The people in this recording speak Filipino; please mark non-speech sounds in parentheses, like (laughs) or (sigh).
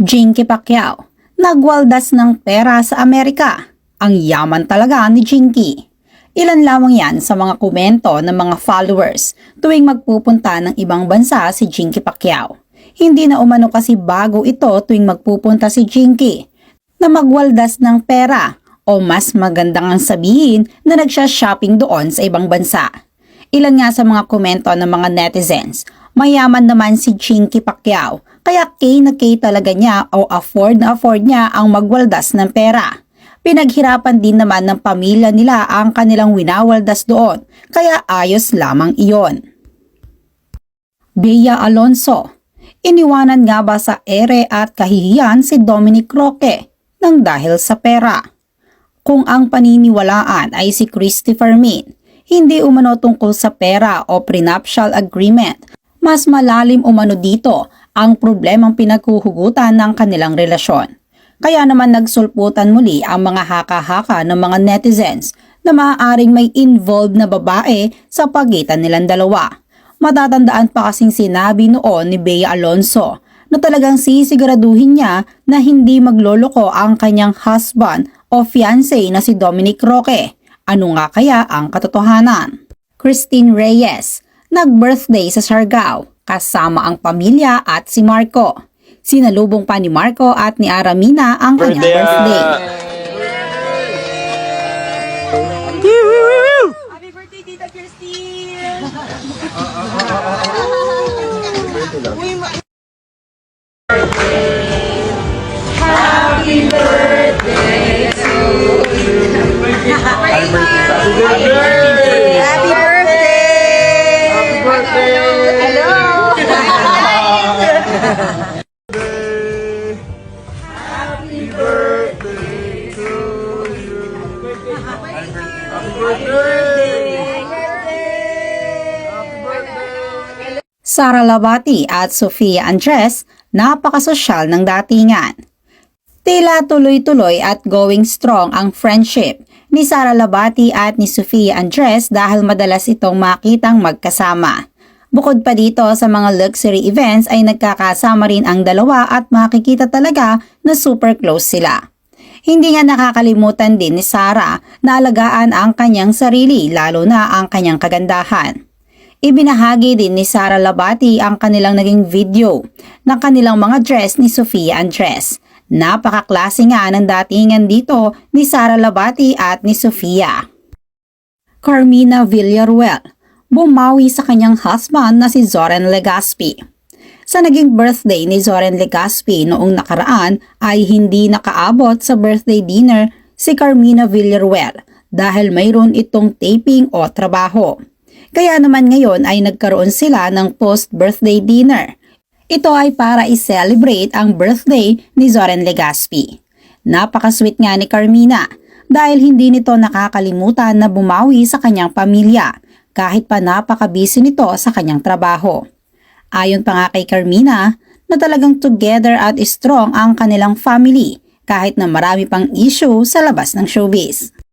Jinky Pacquiao, nagwaldas ng pera sa Amerika. Ang yaman talaga ni Jinky. Ilan lamang yan sa mga komento ng mga followers tuwing magpupunta ng ibang bansa si Jinky Pacquiao. Hindi na umano kasi bago ito tuwing magpupunta si Jinky na magwaldas ng pera o mas magandang ang sabihin na nagsha-shopping doon sa ibang bansa. Ilan nga sa mga komento ng mga netizens, mayaman naman si Chinky Pacquiao, kaya K na K talaga niya o afford na afford niya ang magwaldas ng pera. Pinaghirapan din naman ng pamilya nila ang kanilang winawaldas doon, kaya ayos lamang iyon. Bea Alonso, iniwanan nga ba sa ere at kahihiyan si Dominic Roque nang dahil sa pera? Kung ang paniniwalaan ay si Christopher Min, hindi umano tungkol sa pera o prenuptial agreement, mas malalim umano dito ang problemang pinaghuhugutan ng kanilang relasyon. Kaya naman nagsulputan muli ang mga haka-haka ng mga netizens na maaaring may involved na babae sa pagitan nilang dalawa. Matatandaan pa kasing sinabi noon ni Bea Alonso na talagang sisiguraduhin niya na hindi magloloko ang kanyang husband o fiancé na si Dominic Roque. Ano nga kaya ang katotohanan? Christine Reyes, nag-birthday sa Siargao kasama ang pamilya at si Marco. Sinalubong pa ni Marco at ni Aramina ang kanyang birthday. Happy birthday, Tita Christine! (laughs) Uy, birthday! Happy birthday! Hello! Sara Labati at Sofia Andres, napakasosyal ng datingan. Tila tuloy-tuloy at going strong ang friendship ni Sara Labati at ni Sofia Andres dahil madalas itong makitang magkasama. Bukod pa dito sa mga luxury events ay nagkakasama rin ang dalawa at makikita talaga na super close sila. Hindi nga nakakalimutan din ni Sara na alagaan ang kanyang sarili lalo na ang kanyang kagandahan. Ibinahagi din ni Sara Labati ang kanilang naging video ng kanilang mga dress ni Sofia Andres. Napakaklase nga ng datingan dito ni Sara Labati at ni Sofia. Carmina Villaruel, bumawi sa kanyang husband na si Zoren Legaspi. Sa naging birthday ni Zoren Legaspi noong nakaraan ay hindi nakaabot sa birthday dinner si Carmina Villaruel dahil mayroon itong taping o trabaho. Kaya naman ngayon ay nagkaroon sila ng post-birthday dinner. Ito ay para i-celebrate ang birthday ni Zoren Legaspi. Napakasweet nga ni Carmina dahil hindi nito nakakalimutan na bumawi sa kanyang pamilya kahit pa napaka-busy nito sa kanyang trabaho. Ayon pa nga kay Carmina na talagang together at strong ang kanilang family kahit na marami pang issue sa labas ng showbiz.